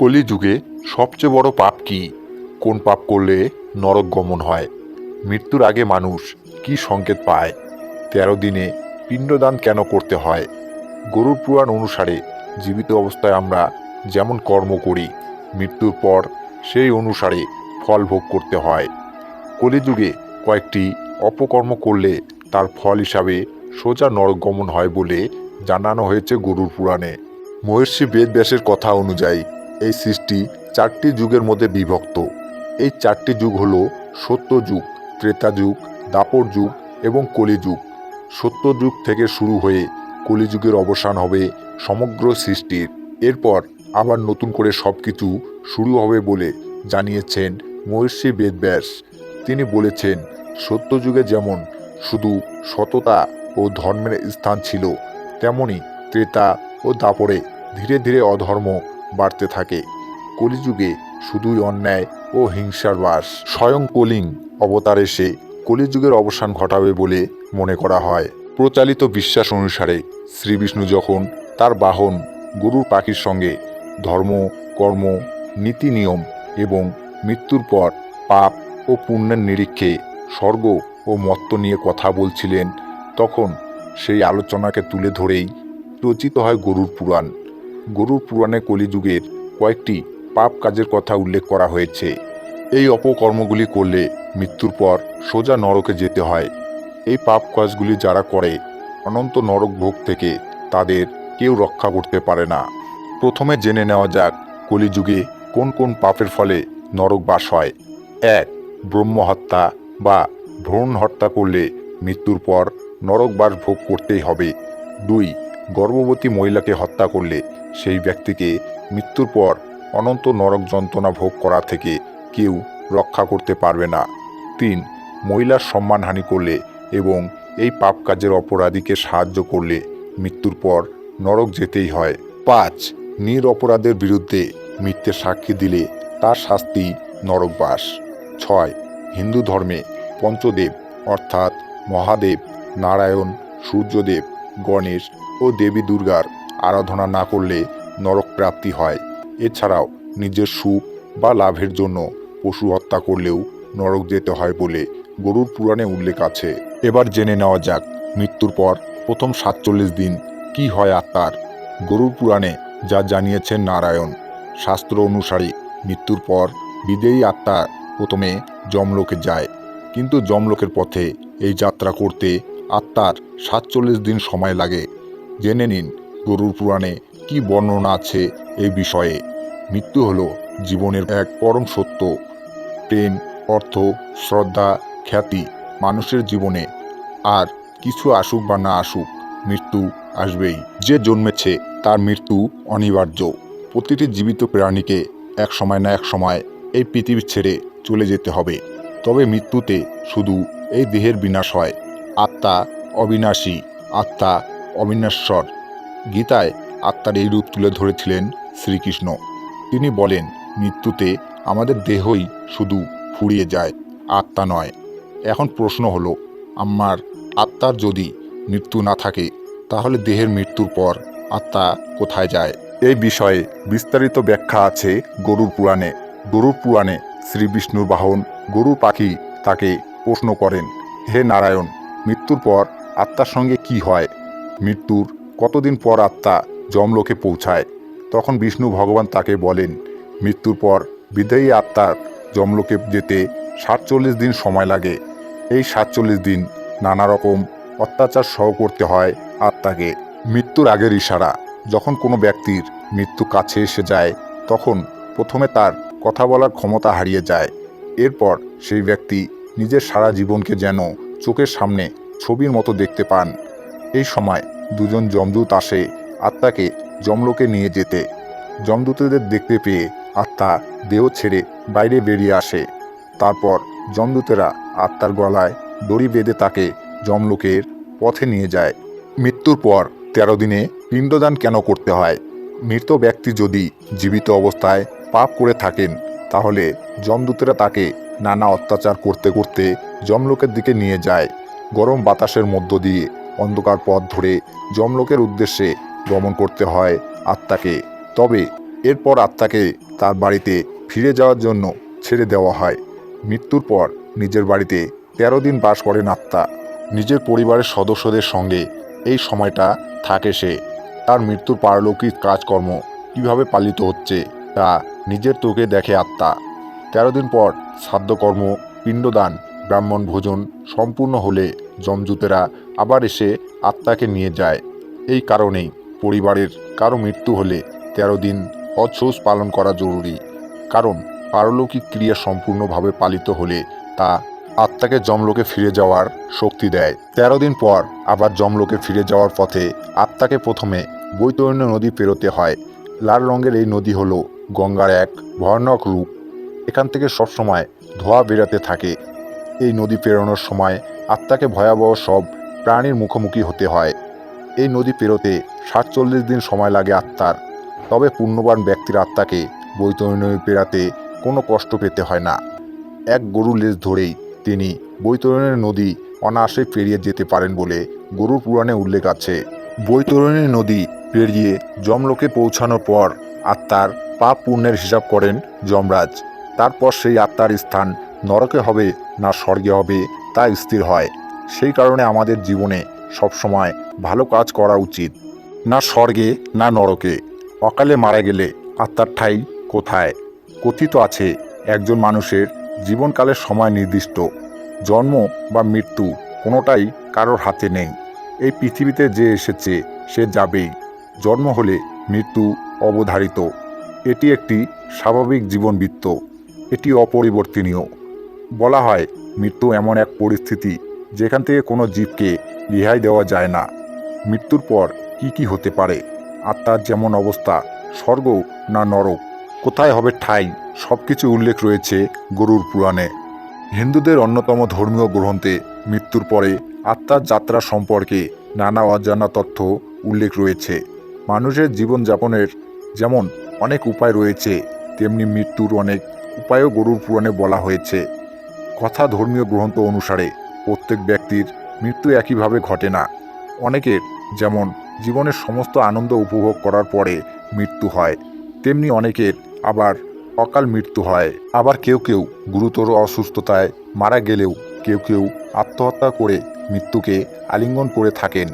কলিযুগে সবচেয়ে বড় পাপ কি? কোন পাপ করলে নরক গমন হয়? মৃত্যুর আগে মানুষ কি সংকেত পায়? তেরো দিনে পিণ্ডদান কেন করতে হয়? গরুর পুরাণ অনুসারে জীবিত অবস্থায় আমরা যেমন কর্ম করি, মৃত্যুর পর সেই অনুসারে ফল ভোগ করতে হয়। কলিযুগে কয়েকটি অপকর্ম করলে তার ফল হিসাবে সোজা নরক গমন হয় বলে জানানো হয়েছে গরুর পুরাণে। মহর্ষি বেদব্যাসের কথা অনুযায়ী এই সৃষ্টি চারটি যুগের মধ্যে বিভক্ত। এই চারটি যুগ হল সত্য যুগ, ত্রেতা যুগ, দাপর যুগ এবং কলিযুগ সত্য যুগ থেকে শুরু হয়ে কলিযুগের অবসান হবে সমগ্র সৃষ্টির। এরপর আবার নতুন করে সব কিছু শুরু হবে বলে জানিয়েছেন মহর্ষি বেদব্যাস। তিনি বলেছেন সত্যযুগে যেমন শুধু সততা ও ধর্মের স্থান ছিল, তেমনি ত্রেতা ও দাপরে ধীরে ধীরে অধর্ম বাড়তে থাকে। কলিযুগে শুধুই অন্যায় ও হিংসার বাস। স্বয়ং কলিং অবতার এসে কলিযুগের অবসান ঘটাবে বলে মনে করা হয়। প্রচালিত বিশ্বাস অনুসারে শ্রীবিষ্ণু যখন তার বাহন গরুর পাখির সঙ্গে ধর্ম, কর্ম নীতি নিয়ম এবং মৃত্যুর পর পাপ ও পুণ্যের নিরীক্ষে স্বর্গ ও মত্ত নিয়ে কথা বলছিলেন, তখন সেই আলোচনাকে তুলে ধরেই রচিত হয় গরুর পুরাণ। গরুর পুরাণে কলিযুগের কয়েকটি পাপ কাজের কথা উল্লেখ করা হয়েছে। এই অপকর্মগুলি করলে মৃত্যুর পর সোজা নরকে যেতে হয়। এই পাপ কাজগুলি যারা করে, অনন্ত নরক ভোগ থেকে তাদের কেউ রক্ষা করতে পারে না। প্রথমে জেনে নেওয়া যাক কলিযুগে কোন কোন পাপের ফলে নরক বাস হয়। এক ব্রহ্মহত্যা বা ভ্রূণ হত্যা করলে মৃত্যুর পর নরকবাস ভোগ করতেই হবে। দুই, গর্ভবতী মহিলাকে হত্যা করলে সেই ব্যক্তিকে মৃত্যুর পর অনন্ত নরক যন্ত্রণা ভোগ করা থেকে কেউ রক্ষা করতে পারবে না। তিন, মহিলার সম্মানহানি করলে এবং এই পাপ কাজের অপরাধীকে সাহায্য করলে মৃত্যুর পর নরক যেতেই হয়। পাঁচ, নির অপরাধের বিরুদ্ধে মিথ্যে সাক্ষী দিলে তার শাস্তি নরকবাস। ছয়, হিন্দু ধর্মে পঞ্চদেব অর্থাৎ মহাদেব, নারায়ণ, সূর্যদেব, গণেশ ও দেবী দুর্গার আরাধনা না করলে নরক প্রাপ্তি হয়। এছাড়াও নিজের সুখ বা লাভের জন্য পশু হত্যা করলেও নরক যেতে হয় বলে গরুর পুরাণে উল্লেখ আছে। এবার জেনে নেওয়া যাক মৃত্যুর পর প্রথম সাতচল্লিশ দিন কি হয় আত্মার। গরুর পুরাণে যা জানিয়েছেন নারায়ণ, শাস্ত্র অনুসারে মৃত্যুর পর বিদেয়ী আত্মা প্রথমে যমলোকে যায়। কিন্তু যমলোকের পথে এই যাত্রা করতে আত্মার সাতচল্লিশ দিন সময় লাগে। জেনে নিন গরুর পুরাণে কি বর্ণনা আছে এই বিষয়ে? মৃত্যু হলো জীবনের এক পরম সত্য। প্রেম, অর্থ, শ্রদ্ধা, খ্যাতি, মানুষের জীবনে। আর কিছু আসুক বা না আসুক, মৃত্যু আসবেই। যে জন্মেছে, তার মৃত্যু অনিবার্য। প্রতিটি জীবিত প্রাণীকে এক সময় না এক সময় এই পৃথিবী ছেড়ে চলে যেতে হবে। তবে মৃত্যুতে শুধু এই দেহের বিনাশ হয়। আত্মা অবিনাশী, আত্মা অবিনাশ্বর। গীতায় আত্মার এই রূপ তুলে ধরেছিলেন শ্রীকৃষ্ণ। তিনি বলেন, মৃত্যুতে আমাদের দেহই শুধু ফুরিয়ে যায়, আত্মা নয়। এখন প্রশ্ন হলো আমার আত্মার যদি মৃত্যু না থাকে, তাহলে দেহের মৃত্যুর পর আত্মা কোথায় যায়? এই বিষয়ে বিস্তারিত ব্যাখ্যা আছে গরুর পুরাণে। গরুর পুরাণে শ্রী বিষ্ণুর বাহন গরু পাখি তাকে প্রশ্ন করেন, হে নারায়ণ, মৃত্যুর পর আত্মার সঙ্গে কি হয়? মৃত্যুর কতদিন পর আত্মা যমলোকে পৌঁছায়? তখন বিষ্ণু ভগবান তাকে বলেন, মৃত্যুর পর বিদায়ী আত্মার যমলোকে যেতে সাতচল্লিশ দিন সময় লাগে। এই সাতচল্লিশ দিন নানা রকম অত্যাচার সহ করতে হয় আত্মাকে। মৃত্যুর আগের ইশারা। যখন কোনো ব্যক্তির মৃত্যু কাছে এসে যায়, তখন প্রথমে তার কথা বলার ক্ষমতা হারিয়ে যায়। এরপর সেই ব্যক্তি নিজের সারা জীবনকে যেন চোখের সামনে ছবির মতো দেখতে পান। এই সময় দুজন যমদূত আসে আত্মাকে যমলোকে নিয়ে যেতে। যমদূতদের দেখতে পেয়ে আত্মা দেহ ছেড়ে বাইরে বেরিয়ে আসে। তারপর যমদূতেরা আত্মার গলায় দড়ি বেঁধে তাকে যমলোকের পথে নিয়ে যায়। মৃত্যুর পর তেরো দিনে পিণ্ডদান কেন করতে হয়? মৃত ব্যক্তি যদি জীবিত অবস্থায় পাপ করে থাকেন, তাহলে যমদূতেরা তাকে নানা অত্যাচার করতে করতে যমলোকের দিকে নিয়ে যায়। গরম বাতাসের মধ্য দিয়ে অন্ধকার পথ ধরে যমলোকের উদ্দেশ্যে গমন করতে হয় আত্মাকে। তবে এরপর আত্মাকে তার বাড়িতে ফিরে যাওয়ার জন্য ছেড়ে দেওয়া হয়। মৃত্যুর পর নিজের বাড়িতে তেরো দিন বাস করেন আত্মা। নিজের পরিবারের সদস্যদের সঙ্গে এই সময়টা থাকে সে। তার মৃত্যুর পারলৌকিক কাজকর্ম কীভাবে পালিত হচ্ছে তা নিজের তোকে দেখে আত্মা। তেরো দিন পর শ্রাদ্ধকর্ম পিণ্ডদান, ব্রাহ্মণ ভোজন সম্পূর্ণ হলে যমদূতেরা আবার এসে আত্মাকে নিয়ে যায়। এই কারণেই পরিবারের কারও মৃত্যু হলে তেরো দিন অচ্ছৌস পালন করা জরুরি। কারণ পারলৌকিক ক্রিয়া সম্পূর্ণভাবে পালিত হলে তা আত্মাকে জমলোকে ফিরে যাওয়ার শক্তি দেয়। তেরো দিন পর আবার জমলোকে ফিরে যাওয়ার পথে আত্মাকে প্রথমে বৈতরণ্য নদী পেরোতে হয়। লাল রঙের এই নদী হল গঙ্গার এক ভয়ানক রূপ। এখান থেকে সবসময় ধোয়া বেরাতে থাকে। এই নদী পেরোনোর সময় আত্মাকে ভয়াবহ সব প্রাণীর মুখোমুখি হতে হয়। এই নদী পেরোতে সাতচল্লিশ দিন সময় লাগে আত্মার। তবে পুণ্যবান ব্যক্তির আত্মাকে বৈতরণী পেরাতে কোনো কষ্ট পেতে হয় না। এক গরুর লেজ ধরেই তিনি বৈতরণী নদী অনায়াসে পেরিয়ে যেতে পারেন বলে গরুর পুরাণে উল্লেখ আছে। বৈতরণী নদী পেরিয়ে যমলোকে পৌঁছানোর পর আত্মার পাপ পুণ্যের হিসাব করেন যমরাজ। তারপর সেই আত্মার স্থান নরকে হবে না স্বর্গে হবে তা স্থির হয়। সেই কারণে আমাদের জীবনে সবসময় ভালো কাজ করা উচিত। না স্বর্গে, না নরকে। অকালে মারা গেলে আত্মার ঠাই কোথায়? কথিত আছে, একজন মানুষের জীবনকালের সময় নির্দিষ্ট। জন্ম বা মৃত্যু কোনোটাই কারোর হাতে নেই। এই পৃথিবীতে যে এসেছে, সে যাবেই। জন্ম হলে মৃত্যু অবধারিত। এটি একটি স্বাভাবিক জীবনবৃত্ত। এটি অপরিবর্তনীয়। বলা হয় মৃত্যু এমন এক পরিস্থিতি যেখান থেকে কোনো জীবকে রেহাই দেওয়া যায় না। মৃত্যুর পর কি কি হতে পারে? আত্মার যেমন অবস্থা স্বর্গ না নরক? কোথায় হবে ঠাই? সব কিছু উল্লেখ রয়েছে গরুর পুরাণে। হিন্দুদের অন্যতম ধর্মীয় গ্রন্থে মৃত্যুর পরে আত্মার যাত্রা সম্পর্কে নানা অজানা তথ্য উল্লেখ রয়েছে। মানুষের জীবনযাপনের যেমন অনেক উপায় রয়েছে, তেমনি মৃত্যুর অনেক উপায়ও গরুর পুরাণে বলা হয়েছে। কথা ধর্মীয় গ্রন্থ অনুসারে প্রত্যেক ব্যক্তির মৃত্যু একইভাবে ঘটে না। অনেকের যেমন জীবনের সমস্ত আনন্দ উপভোগ করার পরে মৃত্যু হয়, তেমনি অনেকের আবার অকাল মৃত্যু হয়। আবার কেউ কেউ গুরুতর অসুস্থতায় মারা গেলেও কেউ কেউ আত্মহত্যা করে মৃত্যুকে আলিঙ্গন করে থাকেন।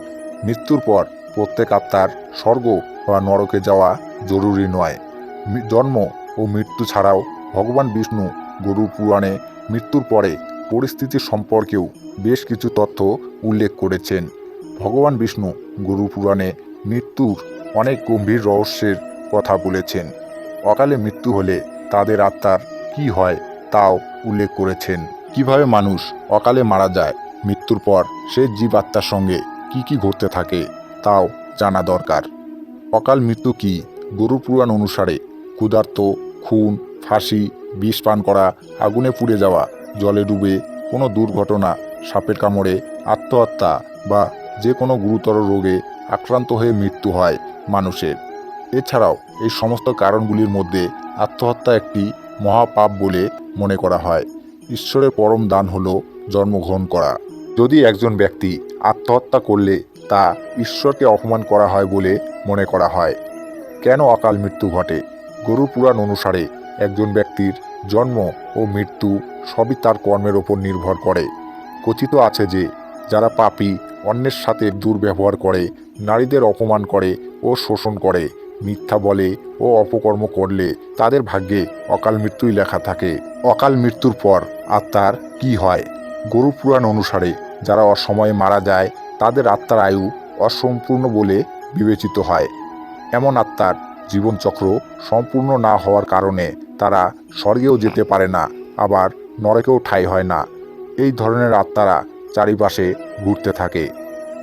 মৃত্যুর পর প্রত্যেক আত্মার স্বর্গ বা নরকে যাওয়া জরুরি নয়। জন্ম ও মৃত্যু ছাড়াও ভগবান বিষ্ণু গরুর পুরাণে মৃত্যুর পরে পরিস্থিতি সম্পর্কেও বেশ কিছু তথ্য উল্লেখ করেছেন। ভগবান বিষ্ণু গরু পুরাণে মৃত্যুর অনেক গম্ভীর রহস্যের কথা বলেছেন। অকালে মৃত্যু হলে তাদের আত্মার কি হয় তাও উল্লেখ করেছেন। কীভাবে মানুষ অকালে মারা যায়, মৃত্যুর পর সে জীব আত্মার সঙ্গে কি কি ঘটতে থাকে তাও জানা দরকার। অকাল মৃত্যু কি গরু পুরাণ অনুসারে ক্ষুধার্ত, খুন, ফাঁসি বিষ পান করা, আগুনে পুড়ে যাওয়া, জলে ডুবে কোনো দুর্ঘটনা, সাপের কামড়ে আত্মহত্যা বা যে কোনো গুরুতর রোগে আক্রান্ত হয়ে মৃত্যু হয় মানুষের। এছাড়াও এই সমস্ত কারণগুলির মধ্যে আত্মহত্যা একটি মহাপাপ বলে মনে করা হয়। ঈশ্বরের পরম দান হল জন্মগ্রহণ করা। যদি একজন ব্যক্তি আত্মহত্যা করলে তা ঈশ্বরকে অপমান করা হয় বলে মনে করা হয়, কেন অকাল মৃত্যু ঘটে? গরু পুরাণ অনুসারে একজন ব্যক্তির জন্ম ও মৃত্যু সবই তার কর্মের ওপর নির্ভর করে। কথিত আছে যে, যারা পাপী অন্যের সাথে দুর্ব্যবহার করে, নারীদের অপমান করে ও শোষণ করে, মিথ্যা বলে ও অপকর্ম করলে তাদের ভাগ্যে অকাল মৃত্যুই লেখা থাকে। অকাল মৃত্যুর পর আত্মার কি হয়? গরু পুরাণ অনুসারে যারা অসময়ে মারা যায়, তাদের আত্মার আয়ু অসম্পূর্ণ বলে বিবেচিত হয়। এমন আত্মার জীবনচক্র সম্পূর্ণ না হওয়ার কারণে তারা স্বর্গেও যেতে পারে না, আবার নরকেও ঠাঁই হয় না। এই ধরনের আত্মারা চারিপাশে ঘুরতে থাকে।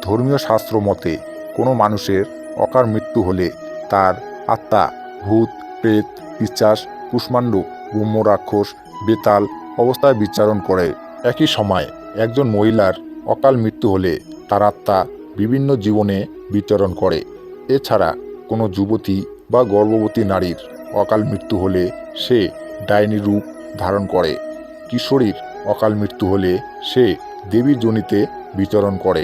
ধর্মীয় শাস্ত্র মতে, কোনো মানুষের অকার মৃত্যু হলে তার আত্মা ভূত, প্রেত পিচাস কুষ্মাণ্ড ব্রহ্ম রাক্ষস, বেতাল অবস্থায় বিচারণ করে। একই সময় একজন মহিলার অকাল মৃত্যু হলে তার আত্মা বিভিন্ন জীবনে বিচরণ করে। এছাড়া কোনো যুবতী বা গর্ভবতী নারীর অকাল মৃত্যু হলে সে ডাইনি রূপ ধারণ করে। কিশোরীর অকাল মৃত্যু হলে সে দেবীর জনিতে বিচরণ করে।